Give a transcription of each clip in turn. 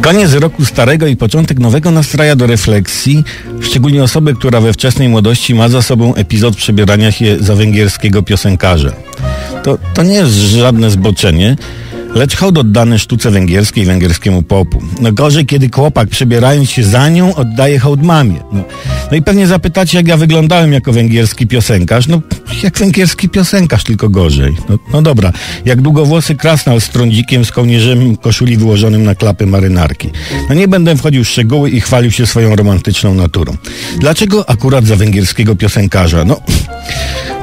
Koniec roku starego i początek nowego nastraja do refleksji, szczególnie osoby, która we wczesnej młodości ma za sobą epizod przebierania się za węgierskiego piosenkarza. To, to nie jest żadne zboczenie, lecz hołd oddany sztuce węgierskiej, węgierskiemu popu. No gorzej, kiedy chłopak przebierając się za nią oddaje hołd mamie. No, no i pewnie zapytacie, jak ja wyglądałem jako węgierski piosenkarz. No, jak węgierski piosenkarz, tylko gorzej. No, no dobra, jak długowłosy krasnal z trądzikiem, z kołnierzem koszuli wyłożonym na klapy marynarki. No nie będę wchodził w szczegóły i chwalił się swoją romantyczną naturą. Dlaczego akurat za węgierskiego piosenkarza? No...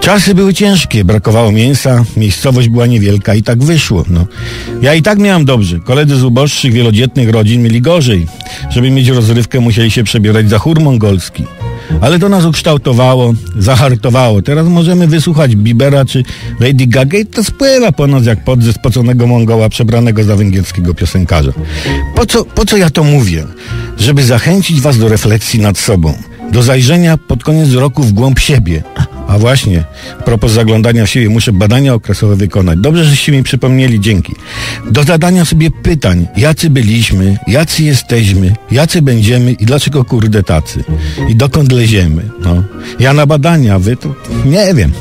Czasy były ciężkie, brakowało mięsa, miejscowość była niewielka i tak wyszło. No. Ja i tak miałem dobrze. Koledzy z uboższych, wielodzietnych rodzin mieli gorzej. Żeby mieć rozrywkę, musieli się przebierać za chór mongolski. Ale to nas ukształtowało, zahartowało. Teraz możemy wysłuchać Bibera czy Lady Gaga i to spływa po nas jak pod ze spoconego Mongoła przebranego za węgierskiego piosenkarza. Po co, po co ja to mówię? Żeby zachęcić was do refleksji nad sobą. Do zajrzenia pod koniec roku w głąb siebie. A właśnie, propos zaglądania w siebie, muszę badania okresowe wykonać. Dobrze, żeście mi przypomnieli, dzięki. Do zadania sobie pytań, jacy byliśmy, jacy jesteśmy, jacy będziemy i dlaczego kurde tacy. I dokąd leziemy. No. Ja na badania, wy to nie wiem.